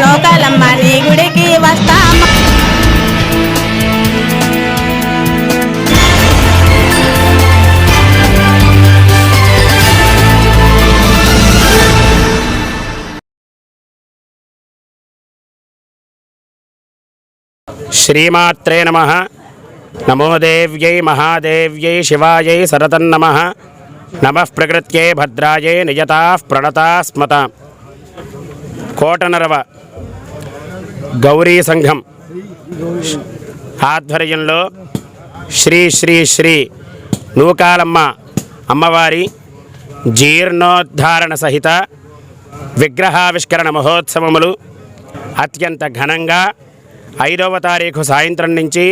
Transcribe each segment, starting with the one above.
నోకలమ్మ నీ గుడికి వస్తామా శ్రీమాత్రే నమ. నమోదేవ్యై మహాదేవ్యై శివాయై సరతన్నమ నమ ప్రకృత్యై భద్రాయై నియతా ప్రణతా స్మత. కోటనరవ గౌరీ సంఘం ఆధ్వర్యంలో శ్రీ శ్రీ శ్రీ నూకాలమ్మ అమ్మవారి జీర్ణోద్ధారణ సహిత విగ్రహావిష్కరణ మహోత్సవములు అత్యంత ఘనంగా ఐదవ తారీఖు సాయంత్రం నుంచి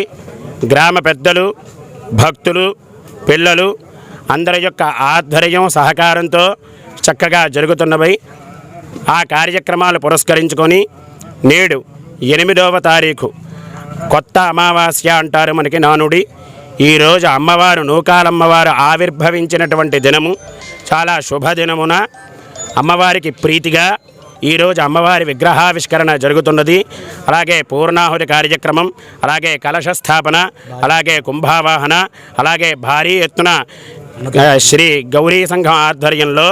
గ్రామ పెద్దలు భక్తులు పిల్లలు అందరి యొక్క ఆధ్వర్యం సహకారంతో చక్కగా జరుగుతున్నవి. ఆ కార్యక్రమాలు పురస్కరించుకొని నేడు ఎనిమిదవ తారీఖు కొత్త అమావాస్య అంటారు మనకి నానుడి. ఈరోజు అమ్మవారు నూకాలమ్మవారు ఆవిర్భవించినటువంటి దినము. చాలా శుభదినమున అమ్మవారికి ప్రీతిగా ఈరోజు అమ్మవారి విగ్రహావిష్కరణ జరుగుతున్నది. అలాగే పూర్ణాహుతి కార్యక్రమం అలాగే కలశ స్థాపన అలాగే కుంభావాహన అలాగే భారీ ఎత్తున శ్రీ గౌరీ సంఘం ఆధ్వర్యంలో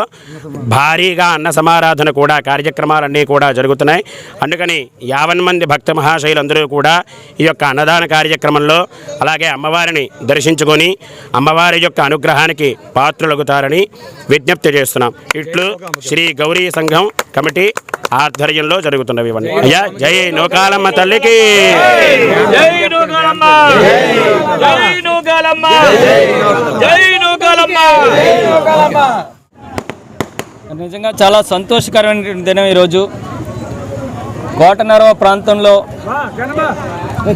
భారీగా అన్న సమారాధన కూడా కార్యక్రమాలన్నీ కూడా జరుగుతున్నాయి. అందుకని యావన్ మంది భక్త మహాశైలందరూ కూడా ఈ యొక్క అన్నదాన కార్యక్రమంలో అలాగే అమ్మవారిని దర్శించుకొని అమ్మవారి యొక్క అనుగ్రహానికి పాత్రలగుతారని విజ్ఞప్తి చేస్తున్నాం. ఇట్లు శ్రీ గౌరీ సంఘం కమిటీ ఆధ్వర్యంలో జరుగుతున్నవి ఇవన్నీ. అయ్యా జై నోకాలమ్మ తల్లికి! జై నూకాలమ్మ! జై నూకాలమ్మ! జై నిజంగా చాలా సంతోషకరమైన దినం ఈరోజు. కోటనరవ ప్రాంతంలో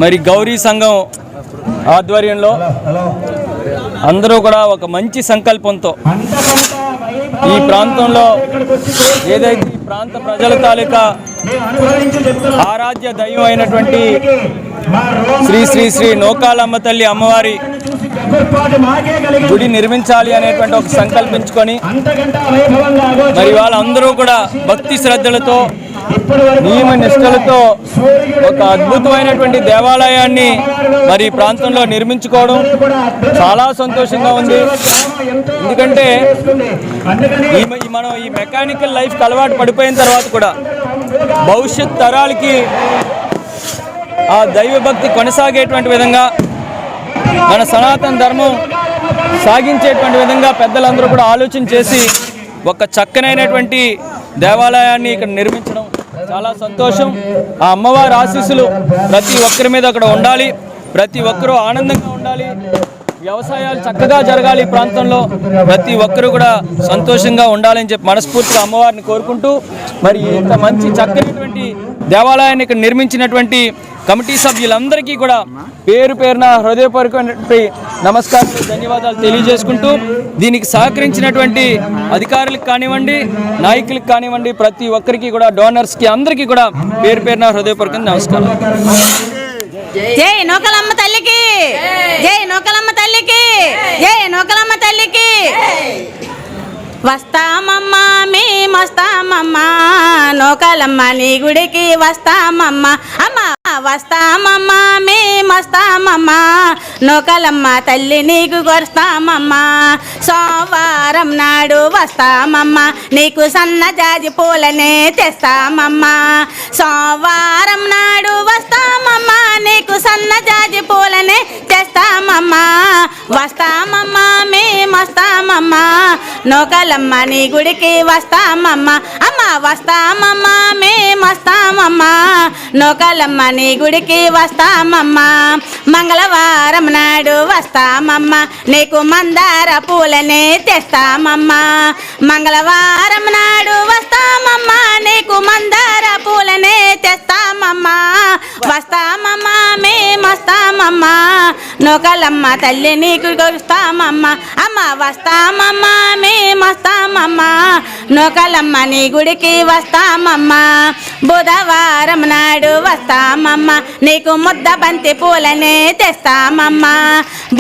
మరి గౌరీ సంఘం ఆధ్వర్యంలో అందరూ కూడా ఒక మంచి సంకల్పంతో ఈ ప్రాంతంలో ఏదైతే ఈ ప్రాంత ప్రజల తాలూకా ఆరాధ్య దైవం అయినటువంటి శ్రీ శ్రీ శ్రీ నోకాలమ్మ తల్లి అమ్మవారి గుడి నిర్మించాలి అనేటువంటి ఒక సంకల్పించుకొని మరి వాళ్ళందరూ కూడా భక్తి శ్రద్ధలతో నియమ నిష్టలతో ఒక అద్భుతమైనటువంటి దేవాలయాన్ని మరి ప్రాంతంలో నిర్మించుకోవడం చాలా సంతోషంగా ఉంది. ఎందుకంటే మనం ఈ మెకానికల్ లైఫ్కి అలవాటు పడిపోయిన తర్వాత కూడా భవిష్యత్ తరాలకి ఆ దైవ భక్తి కొనసాగేటువంటి విధంగా మన సనాతన ధర్మం సాగించేటువంటి విధంగా పెద్దలందరూ కూడా ఆలోచన చేసి ఒక చక్కనైనటువంటి దేవాలయాన్ని ఇక్కడ నిర్మించడం చాలా సంతోషం. ఆ అమ్మవారి ఆశీస్సులు ప్రతి ఒక్కరి మీద అక్కడ ఉండాలి. ప్రతి ఒక్కరూ ఆనందంగా ఉండాలి. వ్యవసాయాలు చక్కగా జరగాలి ఈ ప్రాంతంలో. ప్రతి ఒక్కరూ కూడా సంతోషంగా ఉండాలని చెప్పి మనస్ఫూర్తిగా అమ్మవారిని కోరుకుంటూ మరి ఇంత మంచి చక్కనటువంటి దేవాలయాన్ని ఇక్కడ నిర్మించినటువంటి కమిటీ సభ్యులందరికీ కూడా పేరు పేరున హృదయపూర్వకమైనటువంటి నమస్కారాలు ధన్యవాదాలు తెలియజేసుకుంటూ దీనికి సహకరించినటువంటి అధికారులకు కానివ్వండి నాయకులకు కానివ్వండి ప్రతి ఒక్కరికి కూడా డోనర్స్కి అందరికీ కూడా పేరు పేరున హృదయపూర్వకంగా నమస్కారం జై తల్లికి. జై నూకలమ్మ తల్లికి. జై నూకలమ్మ తల్లికి. వస్తామమ్మా మేమొస్తామమ్మా నూకలమ్మ నీ గుడికి వస్తామమ్మ. అమ్మ వస్తామమ్మా మేమొస్తామమ్మా నూకలమ్మ తల్లి నీకు కొరుస్తామమ్మా. సోమవారం నాడు వస్తామమ్మా. నీకు సన్నజాజి పూలనే తెస్తామమ్మా. సోమవారం నాడు వస్తామమ్మా. నీకు సన్నజాజి పూలనే తెస్తామమ్మా వస్తామమ్మా మేమొస్తామమ్మా నూకలమ్మ నీ గుడికి వస్తామమ్మా. అమ్మ వస్తామమ్మా మేమొస్తామమ్మా నూకలమ్మ నీ గుడికి వస్తామమ్మా. మంగళవారం నాడు వస్తామమ్మా. నీకు మందార పూలనే తెస్తామమ్మా. మంగళవారం నాడు వస్తా వస్తామమ్మా నీకు మందార పూలనే తెస్తామమ్మా. వస్తామమ్మా మేమొస్తామమ్మా నూకలమ్మ తల్లి నీకు కొరుస్తామమ్మా అమ్మ వస్తామమ్మా మేమొస్తామమ్మా నూకలమ్మ నీ గుడికి వస్తామమ్మా. బుధవారం నాడు వస్తామమ్మా. నీకు ముద్ద బంతి పూలనే తెస్తామమ్మా.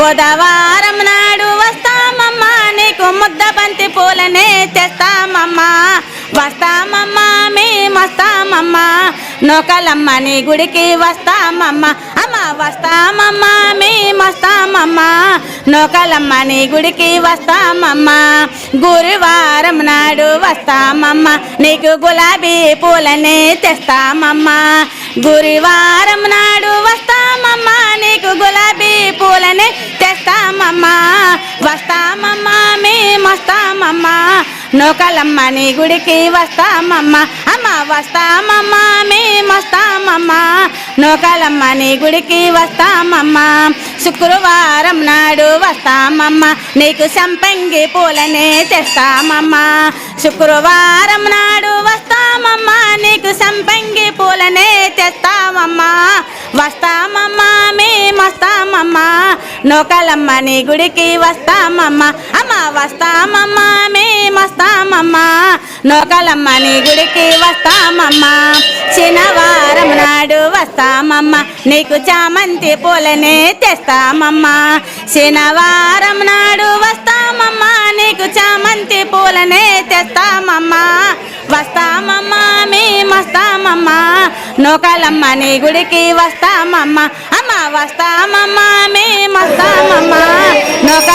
బుధవారం నాడు వస్తామమ్మా. నీకు ముద్ద బంతి పూలనే తెస్తామమ్మా. వస్తామమ్మా మేమొస్తామమ్మా నోకలమ్మ నీ గుడికి వస్తామమ్మ అమ్మ వస్తామమ్మా మేమొస్తామమ్మా నూకలమ్మ నీ గుడికి వస్తామమ్మా గురువారం నాడు వస్తామమ్మ నీకు గులాబీ పూలనే తెస్తామమ్మా గురువారం నాడు వస్తా నూకలమ్మ నీ గుడికి వస్తామమ్మ. అమ్మ వస్తామమ్మా మేమొస్తామమ్మా నూకలమ్మ నీ గుడికి వస్తామమ్మా. శుక్రవారం నాడు వస్తామమ్మ. నీకు సంపంగి పూలనే తెస్తామమ్మా. శుక్రవారం నాడు వస్తామమ్మా. నీకు సంపంగి పూలనే తెస్తామమ్మా. వస్తామమ్మా మేమొస్తామమ్మా నూకలమ్మ నీ గుడికి వస్తామమ్మ. అమ్మ వస్తామమ్మా మేమొస్తామమ్మా నూకలమ్మ నీ గుడికి వస్తామమ్మా. శనివారం నాడు వస్తామమ్మా. నీకు చామంతి పూలనే తెస్తామమ్మా. శనివారం నాడు వస్తామమ్మా. నీకు చామంతి పూలనే తెస్తామమ్మా. వస్తామమ్మా మేమొస్తామమ్మా నూకలమ్మ నీ గుడికి వస్తామమ్మా. అమ్మ వస్తామమ్మా మేమొస్తామమ్మా నూకలమ్మ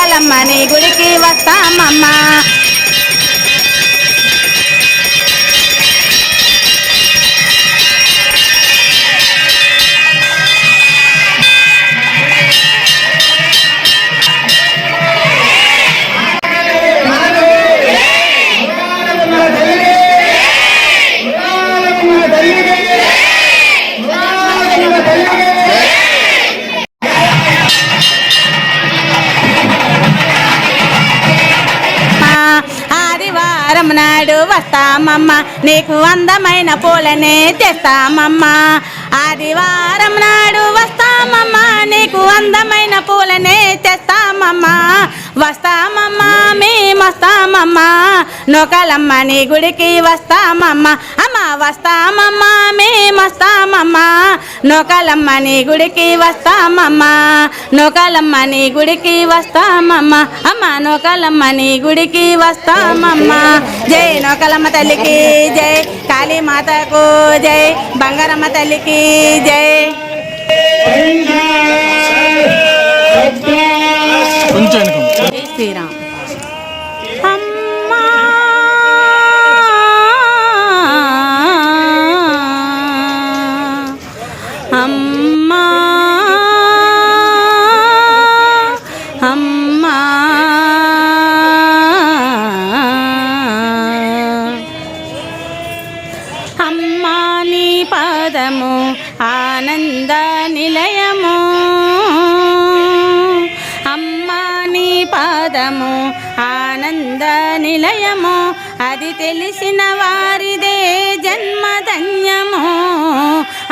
నాడు వస్తామమ్మా. నీకు అందమైన పూలనే తెస్తామమ్మ. ఆదివారం నాడు వస్తామమ్మా. నీకు అందమైన పూలనే తెస్తామమ్మా. వస్తామమ్మ మేమొస్తామమ్మా నూకలమ్మ నీ గుడికి వస్తామమ్మ. అమ్మ వస్తామమ్మా మేమొస్తామమ్మా నూకలమ్మ నీ గుడికి వస్తామమ్మ. నూకలమ్మ నీ గుడికి వస్తామమ్మ. అమ్మ నూకలమ్మ నీ గుడికి వస్తామమ్మ. నూకలమ్మ తల్లికి జై కాళీమాతకు జై బంగారమ్మ తల్లికి జై. జై శ్రీరామ్. అమ్మా! అమ్మా! అమ్మా! ఆనంద నిలయము అది తెలిసిన వారిదే జన్మధన్యము.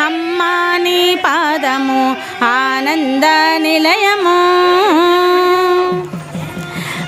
అమ్మా నీ పాదము ఆనంద నిలయము.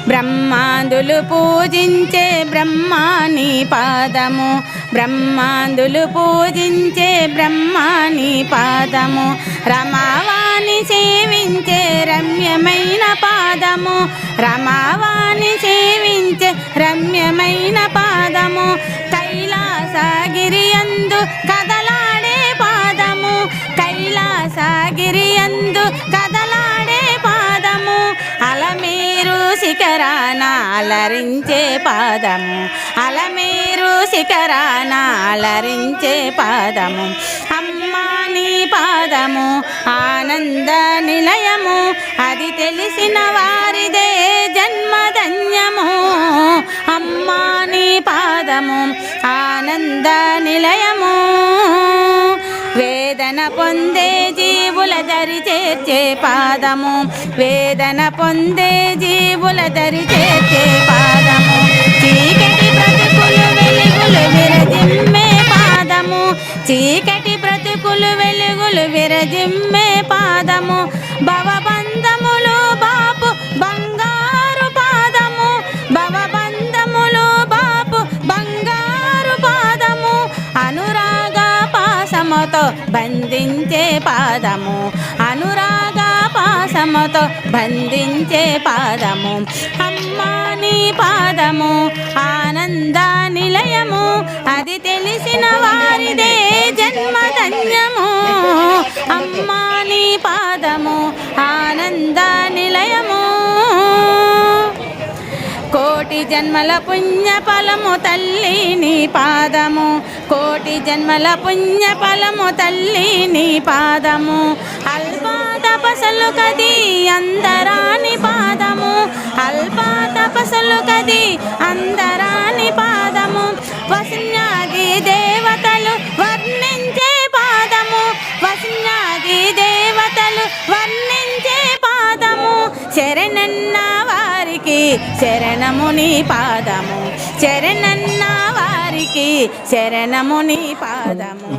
బ్రహ్మాందులు పూజించే బ్రహ్మాని పాదము బ్రహ్మాందులు పూజించే బ్రహ్మాని పాదము. రమావా సేవించే రమ్యమైన పాదము. రమావాణి సేవించే రమ్యమైన పాదము. కైలాసగిరియందు కదలాడే పాదము. కైలాసగిరియందు శిఖరానాలరించే పాదము అలమేరు శిఖరాన అలరించే పాదము. అమ్మా నీ పాదము ఆనంద నిలయము. అది తెలిసిన వారిదే జన్మధన్యము. అమ్మా నీ పాదము ఆనంద నిలయము. వేదన పొందే జీవుల దరి చేర్చే పాదము. వేదన పొందే జీవుల దరి చేర్చే పాదము. చీకటి బ్రతుకులు వెలుగులు విరజిమ్మే పాదము. చీకటి బ్రతుకులు వెలుగులు విరజిమ్మే పాదము. భవ పాసముతో బంధించే పాదము. అనురాగ పాస బంధించే పాదము. అమ్మా నీ పాదము ఆనంద నిలయము. అది తెలిసిన వారిదే జన్మధన్యము. అమ్మా నీ పాదము ఆనంద నిలయము. కోటి జన్మల పుణ్య ఫలము తల్లి నీ పాదము. కోటి జన్మల పుణ్య ఫలము తల్లి నీ పాదము. అల్పా తపసలు కది అందరాని పాదము. అల్పా తపసలు కది అందరాని పాదము. వసున్యాది దేవతలు వర్ణించే పాదము. వసున్యాది దేవతలు వర్ణించే పాదము. శరణన్న వారికి శరణము నీ పాదము. శరణన్న వారికి శరణము నీ పాదము.